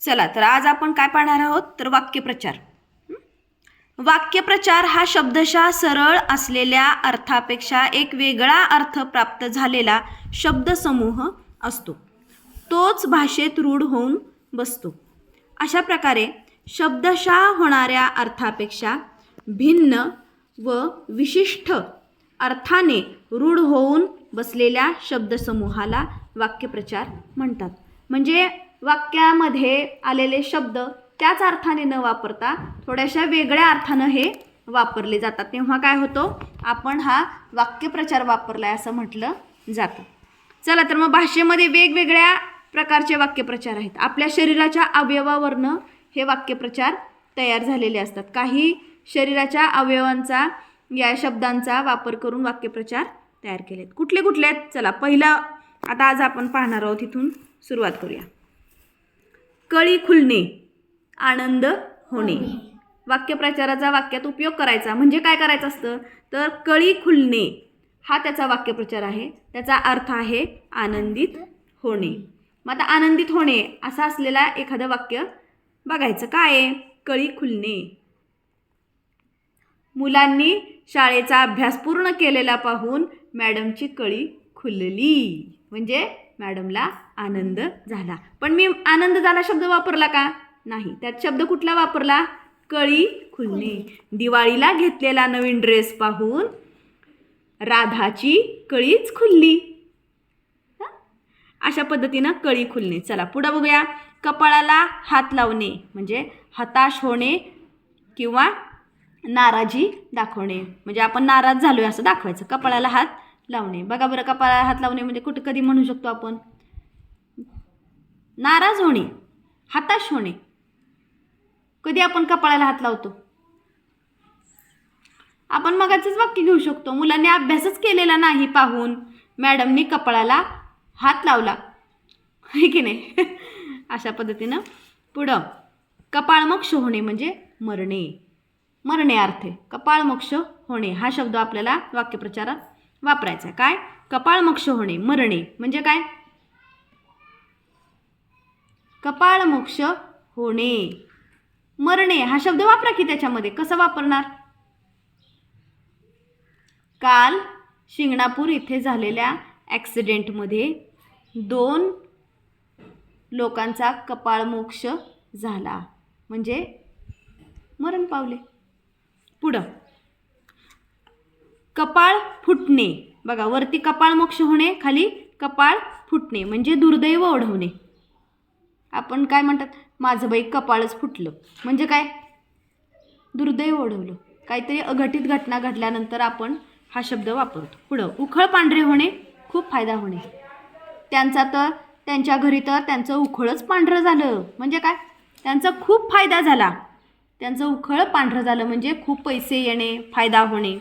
चला तर आज आपण काय पाहणार आहोत? तर वाक्यप्रचार. वाक्यप्रचार हा शब्दशः सरळ असलेल्या अर्थापेक्षा एक वेगळा अर्थ प्राप्त झालेला शब्दसमूह असतो. तोच भाषेत रूढ होऊन बसतो. अशा प्रकारे शब्दशः होणाऱ्या अर्थापेक्षा भिन्न व विशिष्ट अर्थाने रूढ होऊन बसलेल्या शब्दसमूहाला वाक्यप्रचार म्हणतात. म्हणजे वाक्यामध्ये आलेले शब्द त्याच अर्थाने न वापरता थोड्याशा वेगळ्या अर्थानं हे वापरले जातात. तेव्हा काय होतो? आपण हा वाक्यप्रचार वापरला आहे असं म्हटलं जातं. चला तर मग भाषेमध्ये वेगवेगळ्या प्रकारचे वाक्यप्रचार आहेत. आपल्या शरीराच्या अवयवावरनं हे वाक्यप्रचार तयार झालेले असतात. काही शरीराच्या अवयवांचा या शब्दांचा वापर करून वाक्यप्रचार तयार केलेत. कुठले कुठले आहेत? चला पहिला आता आज आपण पाहणार आहोत इथून सुरुवात करूया. कळी खुलणे आनंद होणे. वाक्यप्रचाराचा वाक्यात उपयोग करायचा. म्हणजे काय करायचं असतं? तर कळी खुलणे हा त्याचा वाक्यप्रचार आहे. त्याचा अर्थ आहे आनंदित होणे. मग आता आनंदित होणे असा असलेला एखादं वाक्य बघायचं. काय आहे? कळी खुलणे. मुलांनी शाळेचा अभ्यास पूर्ण केलेला पाहून मॅडमची कळी खुलली. म्हणजे मॅडमला आनंद झाला. पण मी आनंद झाला शब्द वापरला का? नाही. त्यात शब्द कुठला वापरला? कळी खुलणे. दिवाळीला घेतलेला नवीन ड्रेस पाहून राधाची कळीच खुलली. अशा पद्धतीनं कळी खुलणे. चला पुढं बघूया. कपाळाला हात लावणे म्हणजे हताश होणे किंवा नाराजी दाखवणे. म्हणजे आपण नाराज झालोय असं दाखवायचं. कपाळाला हात लावणे. बघा बरं कपाळाला हात लावणे म्हणजे कुठं कधी म्हणू शकतो आपण? नाराज होणे हताश होणे. कधी आपण कपाळाला हात लावतो? आपण मगाचंच वाक्य घेऊ शकतो मुलांनी अभ्यासच केलेला नाही पाहून मॅडमनी कपाळाला हात लावला. आहे की नाही? अशा पद्धतीनं पुढं. कपाळमोक्ष होणे म्हणजे मरणे. मरणे अर्थ कपाळमोक्ष होणे. हा शब्द आपल्याला वाक्यप्रचारात वापरायचा आहे. काय? कपाळमोक्ष होणे मरणे. म्हणजे काय? कपाळमोक्ष होणे. मरणे हा शब्द वापरा की त्याच्यामध्ये. कसं वापरणार? काल शिंगणापूर इथे झालेल्या ॲक्सिडेंटमध्ये दोन लोकांचा कपाळमोक्ष झाला. म्हणजे मरण पावले. पुढं. कपाळ फुटणे. बघा वरती कपाळ मोक्ष होणे खाली कपाळ फुटणे. म्हणजे दुर्दैव ओढवणे. आपण काय म्हणतात माझं बाई कपाळच फुटलं. म्हणजे काय? दुर्दैव ओढवलं. काहीतरी अघटित घटना घडल्यानंतर आपण हा शब्द वापरतो. पुढं उखळ पांढरे होणे खूप फायदा होणे. त्यांचा तर त्यांच्या घरी तर त्यांचं उखळच पांढरं झालं. म्हणजे काय? त्यांचा खूप फायदा झाला. त्यांचं उखळ पांढरं झालं म्हणजे खूप पैसे येणे फायदा होणे.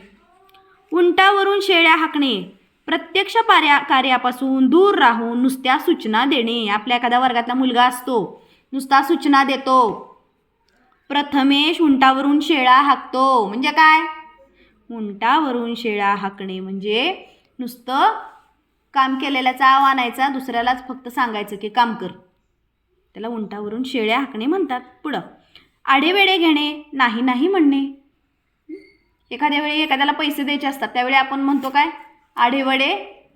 उंटावरून शेळ्या हाकणे. प्रत्यक्ष पार्या कार्यापासून दूर राहून नुसत्या सूचना देणे. आपल्या एखाद्या वर्गातला मुलगा असतो नुसता सूचना देतो. प्रथमेश उंटावरून शेळा हाकतो. म्हणजे काय? उंटावरून शेळा हाकणे म्हणजे नुसतं काम केलेल्याचा आव आणायचा दुसऱ्यालाच फक्त सांगायचं की काम कर. त्याला उंटावरून शेळ्या हाकणे म्हणतात पुढं. आडेवेडे घेणे नाही नाही म्हणणे. एखाद्या वेळी एखाद्याला पैसे द्यायचे असतात त्यावेळी आपण म्हणतो काय? आढेवडे.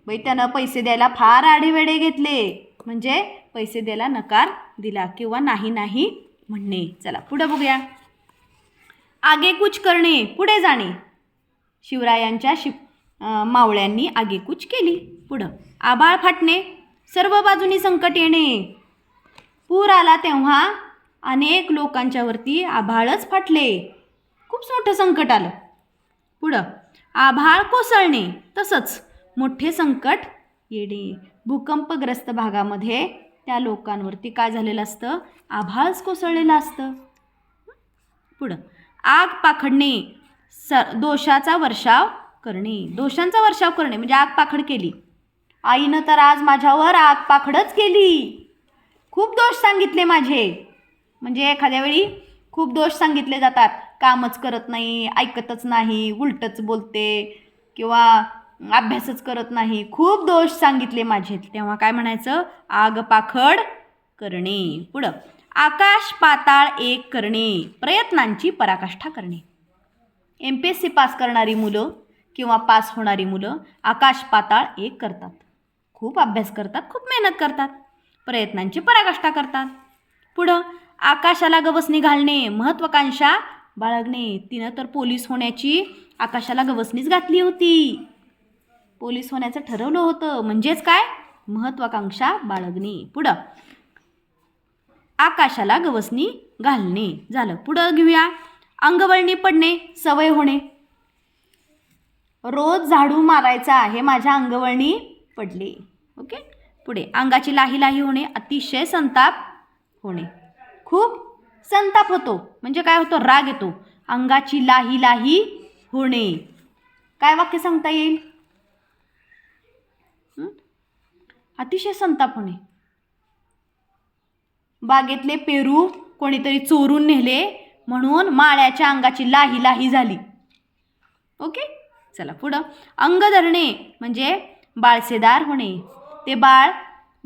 बाई त्यानं पैसे द्यायला फार आढेवेडे घेतले. म्हणजे पैसे द्यायला नकार दिला किंवा नाही नाही म्हणणे. चला पुढं बघूया. आगेकूच करणे पुढे जाणे. शिवरायांच्या शिव मावळ्यांनी आगेकूच केली. पुढं. आबाळ फाटणे सर्व बाजूनी संकट येणे. पूर आला तेव्हा अनेक लोकांच्यावरती आभाळच फाटले. खूप मोठं संकट आलं. पुढं. आभाळ कोसळणे. तसंच मोठे संकट येणे भूकंपग्रस्त भागामध्ये त्या लोकांवरती काय झालेलं असतं? आभाळच कोसळलेलं असतं. पुढं. आग पाखडणे स दोषाचा वर्षाव करणे. दोषांचा वर्षाव करणे म्हणजे आग पाखड केली. आईनं तर आज माझ्यावर आग पाखडच केली. खूप दोष सांगितले माझे. म्हणजे एखाद्या वेळी खूप दोष सांगितले जातात. कामच करत नाही ऐकतच नाही उलटच बोलते किंवा अभ्यासच करत नाही. खूप दोष सांगितले माझे. तेव्हा काय म्हणायचं? आग पाखड करणे. पुढं. आकाश पाताळ एक करणे. प्रयत्नांची पराकाष्ठा करणे. M P S C pass करणारी मुलं किंवा पास होणारी मुलं आकाश पाताळ एक करतात. खूप अभ्यास करतात खूप मेहनत करतात. प्रयत्नांची पराकाष्ठा करतात. पुढं. आकाशाला गवसणी घालणे. महत्त्वाकांक्षा बाळगणे. तिनं तर पोलीस होण्याची आकाशाला गवसणीच घातली होती. पोलीस होण्याचं ठरवलं होतं. म्हणजेच काय? महत्त्वाकांक्षा बाळगणे. पुढं. आकाशाला गवसणी घालणे. झालं. पुढं घेऊया. अंगवळणी पडणे. सवय होणे. रोज झाडू मारायचा हे माझ्या अंगवळणी पडले. ओके? पुढे. अंगाची लाही लाही होणे. अतिशय संताप होणे. खूप संताप होतो. म्हणजे काय होतो? राग येतो. अंगाची लाही लाही होणे. काय वाक्य सांगता येईल हं? अतिशय संताप होणे बागेतले पेरू कोणीतरी चोरून नेले म्हणून माळ्याच्या अंगाची लाही लाही झाली. ओके? चला पुढं. अंग धरणे म्हणजे बाळसेदार होणे. ते बाळ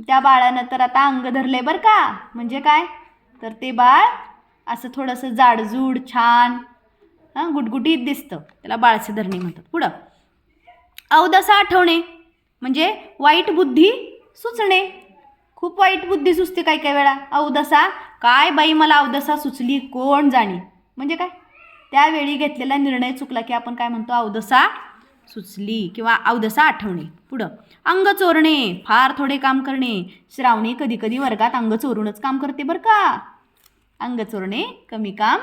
त्या बाळानं तर आता अंग धरले बरं का? म्हणजे काय? तर ते बाळ असं थोडंसं जाडजूड छान हां गुटगुटीत दिसतं. त्याला बाळसे धरणे म्हणतात. पुढं. अवदसा आठवणे म्हणजे वाईट बुद्धी सुचणे. खूप वाईट बुद्धी सुचते काही काही वेळा. अवदसा काय बाई मला अवदसा सुचली? कोण जाणे? म्हणजे काय? त्यावेळी घेतलेला निर्णय चुकला की आपण काय म्हणतो? अवदसा सुचली किंवा अवदसा आठवणे. पुढं. अंग चोरणे फार थोडे काम करणे. श्रावणी कधी कधी वर्गात अंग चोरूनच काम करते बरं का? अंग चोरणे कमी काम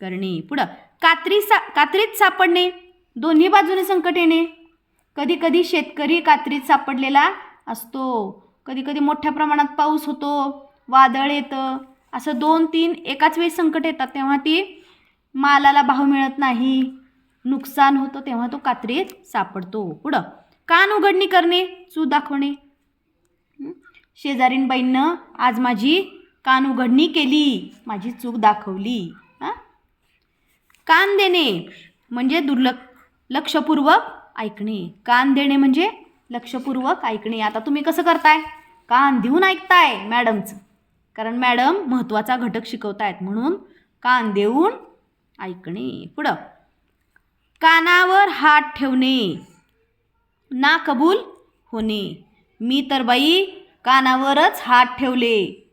करणे. पुढं. कात्री सा कात्रीत सापडणे. दोन्ही बाजूने संकट येणे. कधी कधी शेतकरी कात्रीत सापडलेला असतो. कधी कधी मोठ्या प्रमाणात पाऊस होतो वादळ येतं. असं दोन तीन एकाच वेळी संकट येतात तेव्हा ती मालाला भाव मिळत नाही. नुकसान होतं तेव्हा तो कात्रीत सापडतो. पुढं. कान उघडणी करणे चू दाखवणे. शेजारीन शेजारीणबाईंनं आज माझी कान उघडणी केली माझी चूक दाखवली. हां? कान देणे म्हणजे दुर्लक्ष लक्षपूर्वक ऐकणे. कान देणे म्हणजे लक्षपूर्वक ऐकणे. आता तुम्ही कसं करताय? कान देऊन ऐकताय मॅडमचं. कारण मॅडम महत्त्वाचा घटक शिकवतायत. म्हणून कान देऊन ऐकणे पुढं. कानावर हात ठेवणे. ना कबूल होणे. मी तर बाई कानावरच हात ठेवले.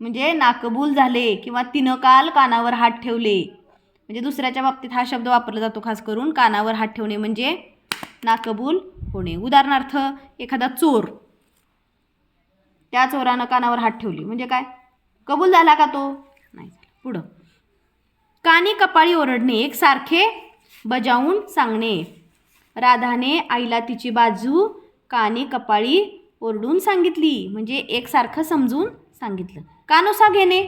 म्हणजे नाकबूल झाले किंवा तिनं काल कानावर हात ठेवले. म्हणजे दुसऱ्याच्या बाबतीत हा शब्द वापरला जातो खास करून कानावर हात ठेवणे म्हणजे नाकबूल होणे उदाहरणार्थ एखादा चोर. त्या चोरानं कानावर हात ठेवली. म्हणजे काय? कबूल झाला का तो? नाही पुढं. कानी कपाळी ओरडणे एकसारखे बजावून सांगणे. राधाने आईला तिची बाजू कानी कपाळी ओरडून सांगितली. म्हणजे एकसारखं समजून सांगितलं. कानोसा घेणे.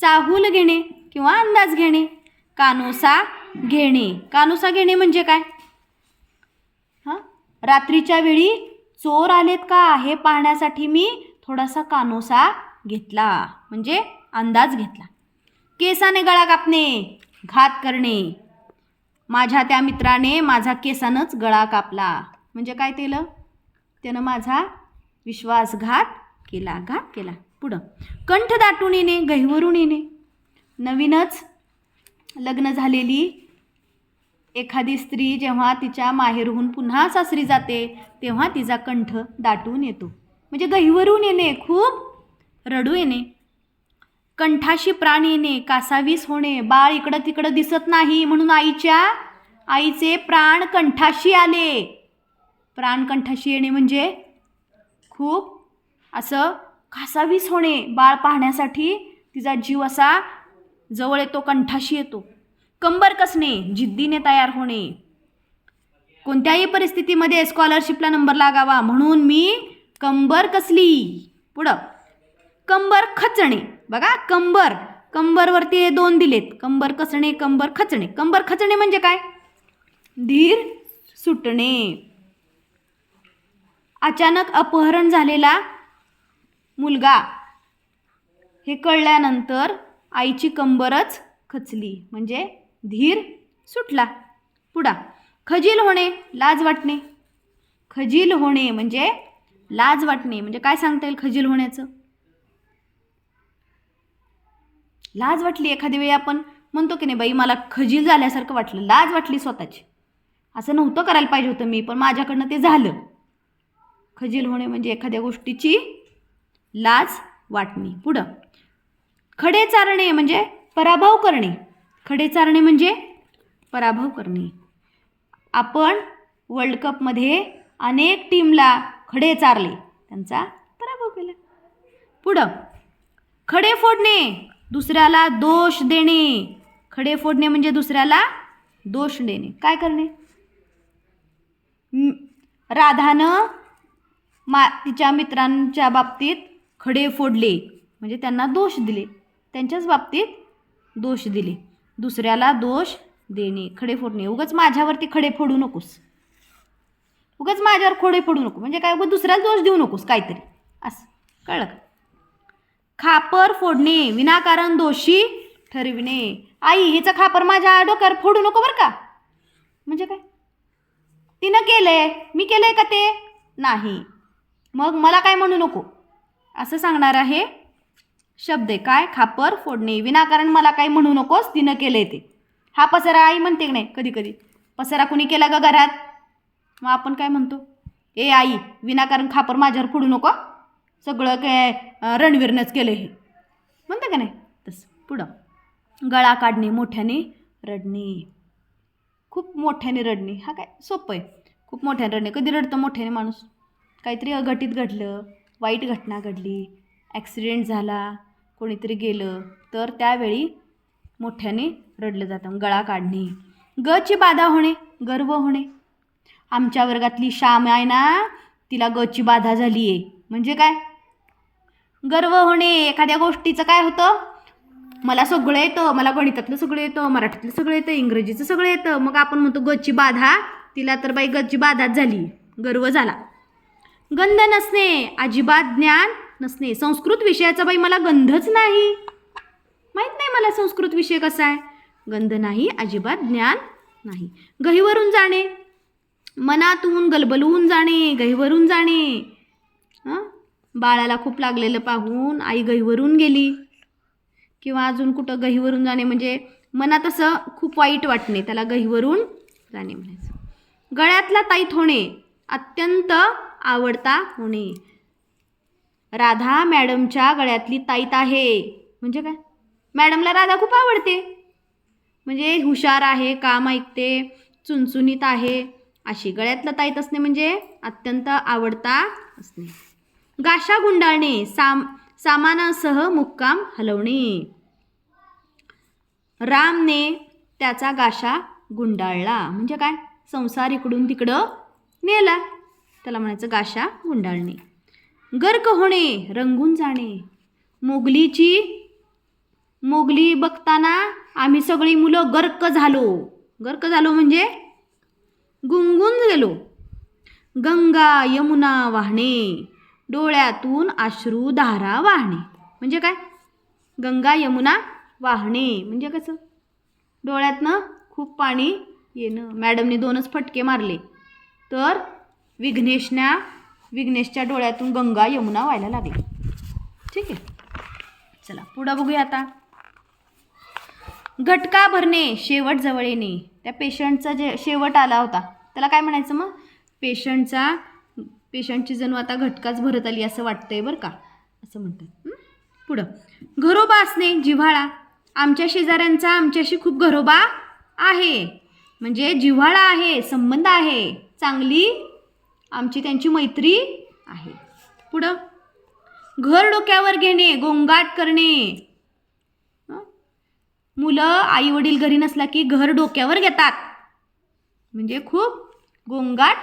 चाहूल घेणे किंवा अंदाज घेणे. कानोसा घेणे. कानोसा घेणे म्हणजे काय? रात्रीच्या वेळी चोर आलेत का हे पाहण्यासाठी मी थोडासा कानोसा घेतला म्हणजे अंदाज घेतला. केसाने गळा कापणे घात करणे. माझ्या त्या मित्राने माझा केसानंच गळा कापला. म्हणजे काय केलं? त्यानं माझा विश्वासघात केला घात केला. पुढं. कंठ दाटून येणे गहिवरून येणे. नवीनच लग्न झालेली एखादी स्त्री जेव्हा तिच्या माहेरहून पुन्हा सासरी जाते तेव्हा तिचा कंठ दाटून येतो. म्हणजे गहिवरून येणे खूप रडू येणे. कंठाशी प्राण येणे कासावीस होणे बाळ इकडं तिकडं दिसत नाही म्हणून आईच्या आईचे प्राण कंठाशी आले. प्राण कंठाशी येणे म्हणजे खूप असं कासावीस होणे बाळ पाहण्यासाठी तिचा जीव असा जवळ येतो कंठाशी येतो. कंबर कसणे जिद्दीने तयार होणे. कोणत्याही परिस्थितीमध्ये स्कॉलरशिपला नंबर लागावा. म्हणून मी कंबर कसली? पुढं. कंबर खचणे. बघा कंबर. कंबरवरती हे दोन दिलेत. कंबर कसणे कंबर खचणे. कंबर खचणे म्हणजे काय? धीर सुटणे. अचानक अपहरण झालेला मुलगा. हे कळल्यानंतर आईची कंबरच खचली. म्हणजे धीर सुटला. पुढा खजील होणे लाज वाटणे. खजील होणे म्हणजे लाज वाटणे म्हणजे काय सांगता येईल खजील होण्याचं? लाज वाटली एखाद्या वेळी आपण म्हणतो की नाही बाई मला खजील झाल्यासारखं वाटलं. लाज वाटली स्वतःची. असं नव्हतं करायला पाहिजे होतं मी पण माझ्याकडनं ते झालं. खजील होणे म्हणजे एखाद्या गोष्टीची लाज वाटणे. पुढं खडे चारणे म्हणजे पराभव करणे. खडे चारणे म्हणजे पराभव करणे. आपण वर्ल्ड कपमध्ये अनेक टीमला खडे चारले. त्यांचा पराभव केला. पुढं खडे फोडणे दुसऱ्याला दोष देणे. खडे फोडणे म्हणजे दुसऱ्याला दोष देणे. काय करणे? राधानं मा तिच्या मित्रांच्या बाबतीत खडे फोडले. म्हणजे त्यांना दोष दिले. त्यांच्याच बाबतीत दोष दिले. दुसऱ्याला दोष देणे खडे फोडणे. उगाच माझ्यावरती खडे फोडू नकोस. उगाच माझ्यावर खोडे फोडू नको. म्हणजे काय उगाच दुसऱ्याला दोष देऊ नकोस काहीतरी. असं. कळलं का? खापर फोडणे विनाकारण दोषी ठरविणे. आई हिचं खापर माझ्या डोक्यावर फोडू नको बरं का? म्हणजे काय? तिनं केलंय. मी केलंय का ते? नाही. मग मला काय म्हणू नको? असं सांगणार आहे शब्द आहे काय? खापर फोडणे. विनाकारण मला काय म्हणू नकोस तिनं केले ते. हा पसारा आई म्हणते की नाही? कधी कधी. पसारा कुणी केला का घरात? मग आपण काय म्हणतो? ए आई विनाकारण खापर माझ्यावर फोडू नको. सगळं काय रणवीरनंच केलं हे. म्हणतं का नाही? तसं. पुढं. गळा काढणे मोठ्याने रडणे. खूप मोठ्याने रडणे. हा काय? सोपं आहे. खूप मोठ्याने रडणे. कधी रडतं मोठ्याने माणूस? काहीतरी अघटित घडलं वाईट घटना घडली ॲक्सिडेंट झाला कोणीतरी गेलं तर त्यावेळी मोठ्याने रडलं जातं गळा काढणे. गची बाधा होणे गर्व होणे. आमच्या वर्गातली श्याम आहे ना तिला गची बाधा झाली आहे म्हणजे काय? गर्व होणे एखाद्या गोष्टीचं काय होतं? मला सगळं येतं मला गणितातलं सगळं येतं मराठीतलं सगळं येतं इंग्रजीचं सगळं येतं. मग आपण म्हणतो गच्ची बाधा तिला तर बाई गच्ची बाधाच झाली गर्व झाला. गंध नसणे अजिबात ज्ञान नसणे. संस्कृत विषयाचा बाई मला गंधच नाही. माहीत नाही मला संस्कृत विषय कसा आहे. गंध नाही अजिबात ज्ञान नाही. गहीवरून जाणे. मनातून गलबलवून जाणे गहीवरून जाणे. हं? बाळाला खूप लागलेलं पाहून आई गहीवरून गेली. किंवा अजून कुठं गहीवरून जाणे म्हणजे मनात असं खूप वाईट वाटणे त्याला गहीवरून जाणे म्हणायचं. गळ्यातला ताईत होणे अत्यंत आवडता होणे. राधा मॅडमच्या गळ्यातली ताईत आहे. म्हणजे काय? मॅडमला राधा खूप आवडते. म्हणजे हुशार आहे काम ऐकते चुनचुनीत आहे. अशी गळ्यातलं ताईत असणे म्हणजे अत्यंत आवडता असणे. गाशा गुंडाळणे साम सामानासह मुक्काम हलवणे. रामने त्याचा गाशा गुंडाळला. म्हणजे काय? संसार इकडून तिकडं नेला. त्याला म्हणायचं गाशा गुंडाळणे. गर्क होणे रंगून जाणे. मोगलीची मोगली बघताना आम्ही सगळी मुलं गर्क झालो. गर्क झालो म्हणजे गुंगून गेलो गंगा यमुना वाहणे. डोळ्यातून अश्रू धारा वाहणे. म्हणजे काय? गंगा यमुना वाहणे. म्हणजे कसं? डोळ्यातनं खूप पाणी येणं. मॅडमने दोनच फटके मारले. तर विघ्नेशना विघ्नेशच्या डोळ्यातून गंगा यमुना व्हायला लागली. ठीक आहे. चला पुढं बघूया आता. घटका भरणे शेवट जवळ येणे. त्या पेशंटचा जे शेवट आला होता त्याला काय म्हणायचं मग? पेशंटचा पेशंटची जणू आता घटकाच भरत आली असं वाटतंय बरं का? असं म्हणतात. पुढं. घरोबा असणे जिव्हाळा. आमच्या शेजाऱ्यांचा आमच्याशी खूप घरोबा आहे. म्हणजे जिव्हाळा आहे संबंध आहे. चांगली आमची त्यांची मैत्री आहे. पुढं घर डोक्यावर घेणे गोंगाट करणे. मुलं आई वडील घरी नसला की घर डोक्यावर घेतात. म्हणजे खूप गोंगाट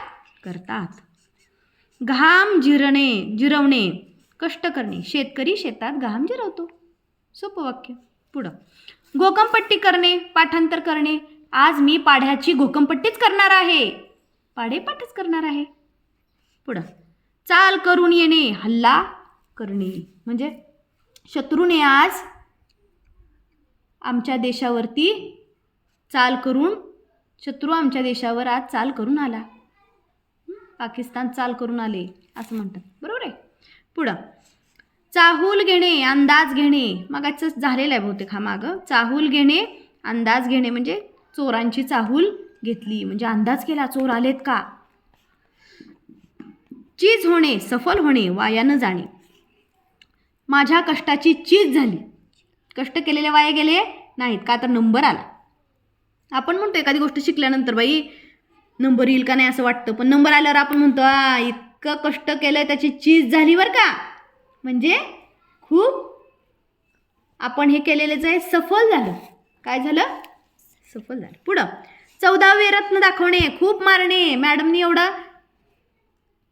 करतात. घाम जिरणे जिरवणे कष्ट करणे. शेतकरी शेतात घाम जिरवतो. सोपं वाक्य. पुढं गोकमपट्टी करणे पाठांतर करणे. आज मी पाढ्याची घोकमपट्टीच करणार आहे. पाढे पाठच करणार आहे. पुढं. चाल करून येणे हल्ला करणे. म्हणजे शत्रूने आज आमच्या देशावरती चाल करून शत्रू आमच्या देशावर आज चाल करून आला. पाकिस्तान चाल करून आले असं म्हणतात. बरोबर आहे? पुढं. चाहूल घेणे अंदाज घेणे. मगाच झालेलं आहे बहुतेक हा मागं. चाहूल घेणे अंदाज घेणे. म्हणजे चोरांची चाहूल घेतली. म्हणजे अंदाज केला चोर आलेत का? चीज होणे सफल होणे वायानं जाणे. माझ्या कष्टाची चीज झाली. कष्ट केलेले वाया गेले नाहीत का तर नंबर आला. आपण म्हणतो एखादी गोष्ट शिकल्यानंतर बाई नंबर येईल का नाही असं वाटतं. पण नंबर आल्यावर आपण म्हणतो आ इतकं कष्ट केलं त्याची चीज झाली बरं का. म्हणजे खूप आपण हे केलेलं आहे सफल झालं. काय झालं? सफल झालं. पुढं. चौदावे रत्न दाखवणे खूप मारणे. मॅडमनी एवढं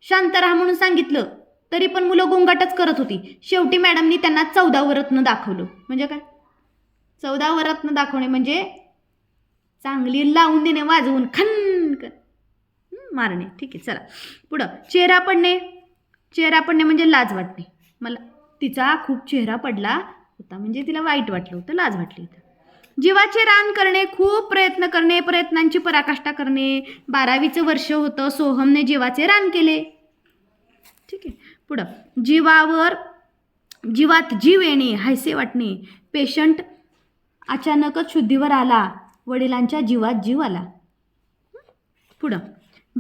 शांत राहा म्हणून सांगितलं. तरी पण मुलं गोंगाटच करत होती. शेवटी मॅडमनी त्यांना चौदावं रत्न दाखवलं. म्हणजे काय? चौदावं रत्न दाखवणे म्हणजे चांगली लावून देणे वाजवून खन कर मारणे. ठीक आहे चला. पुढं. चेहरा पडणे. चेहरा पडणे म्हणजे लाज वाटणे. मला तिचा खूप चेहरा पडला होता. म्हणजे तिला वाईट वाटलं होतं लाज वाटली होती. जीवाचे रान करणे खूप प्रयत्न करणे प्रयत्नांची पराकाष्ठा करणे. बारावीचं वर्ष होतं सोहमने जीवाचे रान केले. ठीक आहे. पुढं. जीवावर जीवात जीव येणे हायसे वाटणे. पेशंट अचानकच शुद्धीवर आला. वडिलांच्या जीवात जीव आला. पुढं.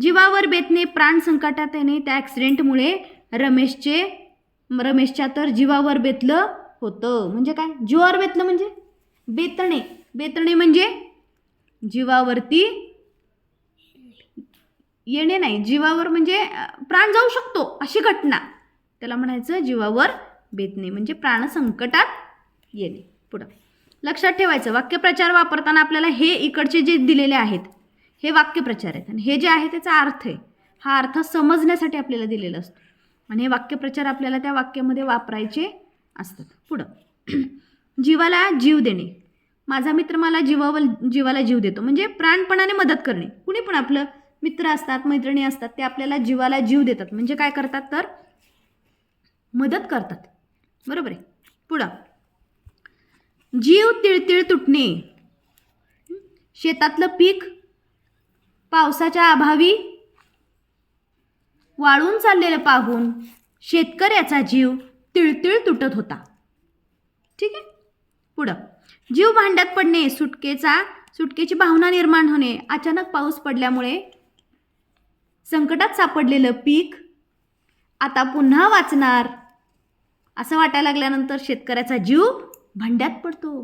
जीवावर बेतणे प्राण संकटात येणे. त्या ॲक्सिडेंटमुळे रमेशचे रमेशच्या तर जीवावर बेतलं होतं. म्हणजे काय? जीवावर बेतलं म्हणजे? बेतणे. बेतणे म्हणजे जीवावरती येणे नाही. जीवावर म्हणजे प्राण जाऊ शकतो अशी घटना. त्याला म्हणायचं जीवावर बेतणे म्हणजे प्राण संकटात येणे. पुढं. लक्षात ठेवायचं. वाक्यप्रचार वापरताना आपल्याला हे इकडचे जे दिलेले आहेत हे वाक्यप्रचार आहेत. आणि हे जे आहे त्याचा अर्थ आहे. हा अर्थ समजण्यासाठी आपल्याला दिलेला असतो. आणि हे वाक्यप्रचार आपल्याला त्या वाक्यामध्ये वापरायचे असतात. पुढं. जीवाला जीव देणे. माझा मित्र मला जीवावर जीवाला जीव देतो. म्हणजे प्राणपणाने मदत करणे. कुणी पण आपलं मित्र असतात मैत्रिणी असतात ते आपल्याला जीवाला जीव देतात. म्हणजे काय करतात तर? मदत करतात. बरोबर आहे? पुढं. जीव तिळतिळ तुटणे. शेतातलं पीक पावसाच्या अभावी वाळून चाललेलं पाहून शेतकऱ्याचा जीव तिळतिळ तुटत होता. ठीक आहे? पुढं. जीव भांड्यात पडणे सुटकेचा सुटकेची भावना निर्माण होणे अचानक पाऊस पडल्यामुळे संकटात सापडलेलं पीक आता पुन्हा वाचणार. असं वाटायला लागल्यानंतर शेतकऱ्याचा जीव भांड्यात पडतो.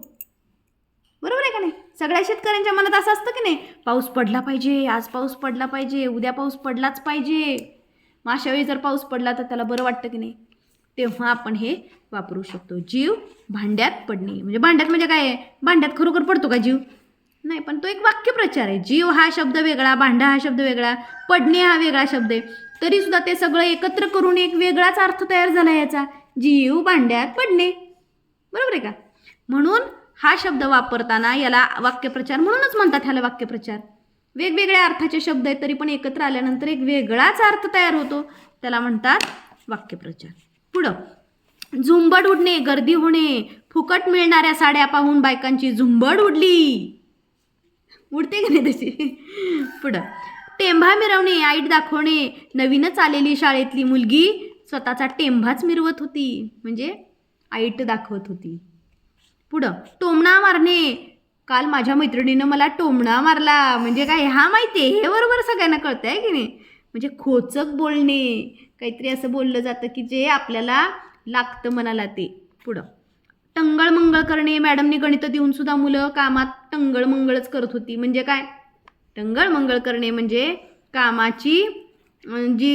बरोबर आहे का नाही? सगळ्या शेतकऱ्यांच्या मनात असं असतं की नाही पाऊस पडला पाहिजे आज पाऊस पडला पाहिजे उद्या पाऊस पडलाच पाहिजे. मग अशा वेळी जर पाऊस पडला तर त्याला बरं वाटतं की नाही? तेव्हा आपण हे वापरू शकतो. जीव भांड्यात पडणे. म्हणजे भांड्यात म्हणजे काय? आहे भांड्यात खरोखर पडतो का जीव? नाही पण तो एक वाक्यप्रचार आहे. जीव हा शब्द वेगळा भांडा हा शब्द वेगळा पडणे हा वेगळा शब्द आहे. तरीसुद्धा ते सगळं एकत्र करून एक वेगळाच अर्थ तयार झाला याचा. जीव भांड्यात पडणे. बरोबर आहे का? म्हणून हा शब्द वापरताना याला वाक्यप्रचार म्हणूनच म्हणतात ह्याला वाक्यप्रचार. वेगवेगळ्या अर्थाचे शब्द आहेत तरी पण एकत्र आल्यानंतर एक वेगळाच अर्थ तयार होतो. त्याला म्हणतात वाक्यप्रचार. पुढं. झुंबड उडणे गर्दी होणे फुकट मिळणाऱ्या साड्या पाहून बायकांची झुंबड उडली. उडते की नाही तशी? पुढं. टेंभा मिरवणे आईट दाखवणे नवीनच आलेली शाळेतली मुलगी स्वतःचा टेंभाच मिरवत होती. म्हणजे आईट दाखवत होती. पुढं. टोमणा मारणे. काल माझ्या मैत्रिणीनं मला टोमणा मारला. म्हणजे काय हा माहिती आहे? हे बरोबर सगळ्यांना कळतं आहे की नाही? म्हणजे खोचक बोलणे. काहीतरी असं बोललं जातं की जे आपल्याला लागतं मनाला ते. पुढं. टंगळ मंगळ करणे मॅडमनी गणितं देऊन सुद्धा मुलं कामात टंगळ मंगळच करत होती. म्हणजे काय? टंगळ मंगळ करणे म्हणजे कामाची जी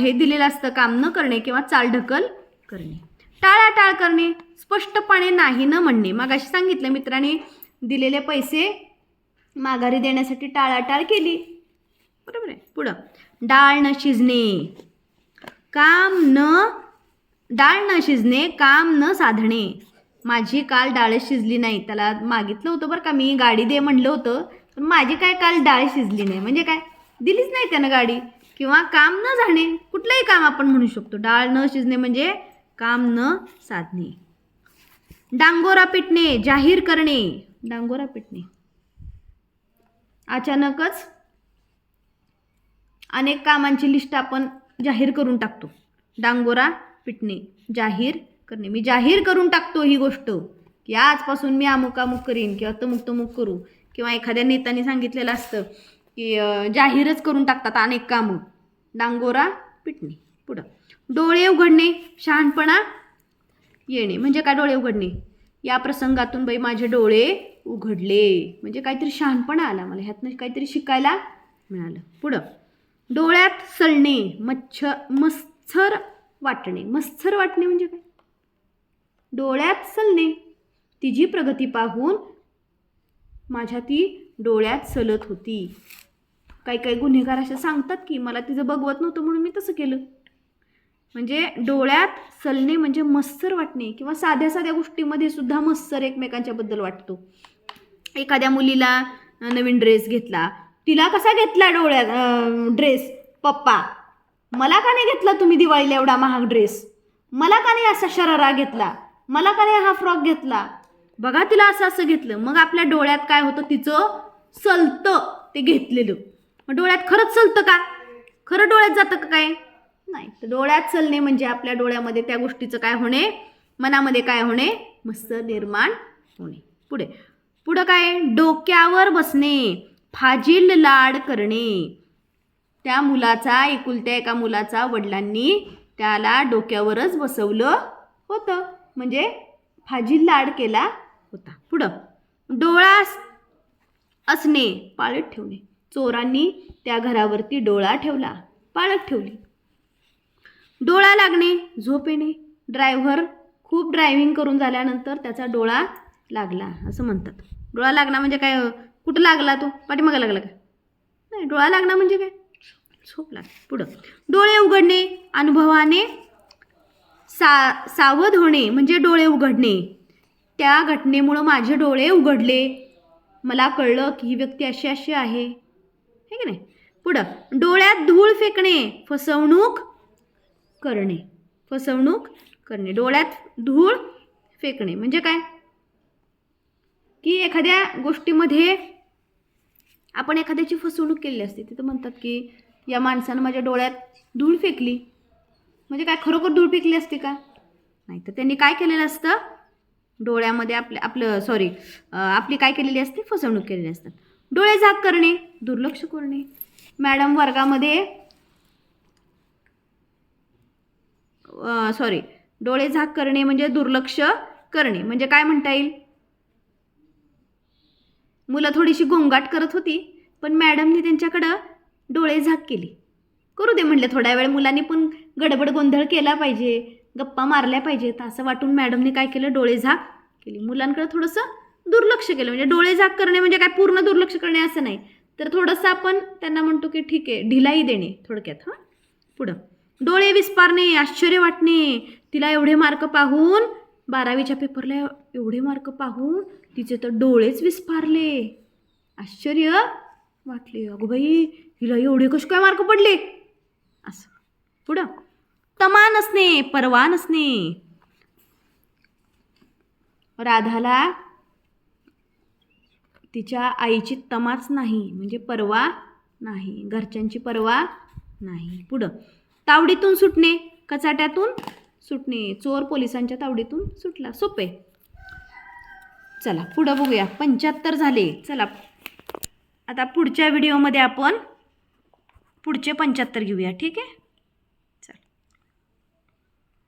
हे दिलेलं असतं काम न करणे किंवा चालढकल करणे. टाळाटाळ करणे स्पष्टपणे नाही न म्हणणे. मग अशी सांगितलं मित्राने दिलेले पैसे माघारी देण्यासाठी टाळाटाळ केली. बरोबर आहे. पुढं. डाळ न शिजणे. काम न डाळ न शिजणे काम न साधणे. माझी काल डाळ शिजली नाही त्याला मागितलं होतं बरं का मी गाडी दे म्हणलं होतं. पण माझी काय काल डाळ शिजली नाही म्हणजे काय? दिलीच नाही त्यानं गाडी. किंवा काम न जाणे कुठलंही काम आपण म्हणू शकतो. डाळ न शिजणे म्हणजे काम न साधणे. डांगोरा पिटणे जाहीर करणे. डांगोरा पिटणे. अचानकच अनेक कामांची लिस्ट आपण जाहीर करून टाकतो. डांगोरा पिटणे जाहीर करणे. मी जाहीर करून टाकतो ही गोष्ट की आजपासून मी अमुक अमुक करीन किंवा तमुक तमुक करू किंवा एखाद्या नेत्याने सांगितलेलं असतं की जाहीरच करून टाकतात अनेक कामं. डांगोरा पिटणे. पुढं. डोळे उघडणे शहाणपणा येणे. म्हणजे काय डोळे उघडणे? या प्रसंगातून बाई माझे डोळे उघडले. म्हणजे काहीतरी शहाणपणा आला मला. ह्यातनं काहीतरी शिकायला मिळालं. पुढं. डोळ्यात सळणे मच्छ मत्सर वाटणे. मत्सर वाटणे म्हणजे काय? डोळ्यात सलणे तिची प्रगती पाहून माझ्या ती डोळ्यात सलत होती. काही काही गुन्हेगार असे सांगतात की मला तिचं बघवत नव्हतं म्हणून मी तसं केलं. म्हणजे डोळ्यात सलणे म्हणजे मत्सर वाटणे किंवा साध्या साध्या गोष्टीमध्ये सुद्धा मत्सर एकमेकांच्याबद्दल वाटतो. एखाद्या मुलीला नवीन ड्रेस घेतला तिला कसा घेतला डोळ्यात ड्रेस पप्पा मला का नाही घेतला तुम्ही दिवाळीला एवढा महाग ड्रेस मला का नाही असा शरारा घेतला? मला का नाही हा फ्रॉक घेतला? बघा तिला असं असं घेतलं. मग आपल्या डोळ्यात काय होतं? तिचं सलतं ते घेतलेलं. मग डोळ्यात खरंच चलतं का? खरं डोळ्यात जातं का काय? नाही. तर डोळ्यात चलणे म्हणजे आपल्या डोळ्यामध्ये त्या गोष्टीचं काय होणे? मनामध्ये काय होणे? मस्त निर्माण होणे. पुढे. पुढं काय? डोक्यावर बसणे. फाजील लाड करणे. त्या मुलाचा एकुलत्या एका मुलाचा वडिलांनी त्याला डोक्यावरच बसवलं होतं. म्हणजे फाजील लाड केला होता. पुढं. डोळा असणे पाळत ठेवणे. चोरांनी त्या घरावरती डोळा ठेवला पाळत ठेवली. डोळा लागणे झोप येणे. ड्रायव्हर खूप ड्रायव्हिंग करून झाल्यानंतर त्याचा डोळा लागला असं म्हणतात. डोळा लागणं म्हणजे काय? कुठं लागला तो? पाठीमागं लागला का? नाही डोळा लागणं म्हणजे काय? झोप लाग पुढं. डोळे उघडणे अनुभवाने सा सावध होणे म्हणजे डोळे उघडणे. त्या घटनेमुळं माझे डोळे उघडले. मला कळलं की ही व्यक्ती अशी अशी आहे. हे की नाही? पुढं. डोळ्यात धूळ फेकणे फसवणूक करणे. फसवणूक करणे. डोळ्यात धूळ फेकणे. म्हणजे काय? की एखाद्या गोष्टीमध्ये आपण एखाद्याची फसवणूक केली असते तिथं म्हणतात की या माणसानं माझ्या डोळ्यात धूळ फेकली. म्हणजे काय खरोखर धूळ फेकली असते का? नाही तर त्यांनी काय केलेलं असतं? डोळ्यामध्ये आपलं आपलं सॉरी आपली काय केलेली असते? फसवणूक केलेली असतात. डोळे झाक करणे दुर्लक्ष करणे. मॅडम वर्गामध्ये सॉरी डोळे झाक करणे म्हणजे दुर्लक्ष करणे. म्हणजे काय म्हणता येईल? मुलं थोडीशी गोंगाट करत होती पण मॅडमने त्यांच्याकडं डोळे झाक केली. करू दे म्हणले थोड्या वेळ मुलांनी पण गडबड गोंधळ केला पाहिजे गप्पा मारल्या पाहिजेत. असं वाटून मॅडमने काय केलं? डोळे झाक केली. मुलांकडे थोडंसं दुर्लक्ष केलं. म्हणजे डोळे झाक करणे म्हणजे काय? पूर्ण दुर्लक्ष करणे असं नाही. तर थोडंसं आपण त्यांना म्हणतो की ठीक आहे ढिलाई देणे थोडक्यात हां? पुढं. डोळे विस्पारणे आश्चर्य वाटणे. तिला एवढे मार्क पाहून बारावीच्या पेपरला एवढे मार्क पाहून तिचे तर डोळेच विस्फारले. आश्चर्य वाटले अगं बाई हिला एवढे कसे काय मार्क पडले? असं. पुढं तमा नसणे परवा नसणे राधाला तिच्या आईची तमाच नाही म्हणजे परवा नाही घरच्यांची परवा नाही. पुढं तावडीतून सुटणे कचाट्यातून सुटणे चोर पोलिसांच्या तावडीतून सुटला सोपे. चला पुढं बघूया. पंच्याहत्तर झाले. चला. आता पुढच्या व्हिडिओमध्ये आपण पुढचे पंच्याहत्तर घेऊया ठीक आहे?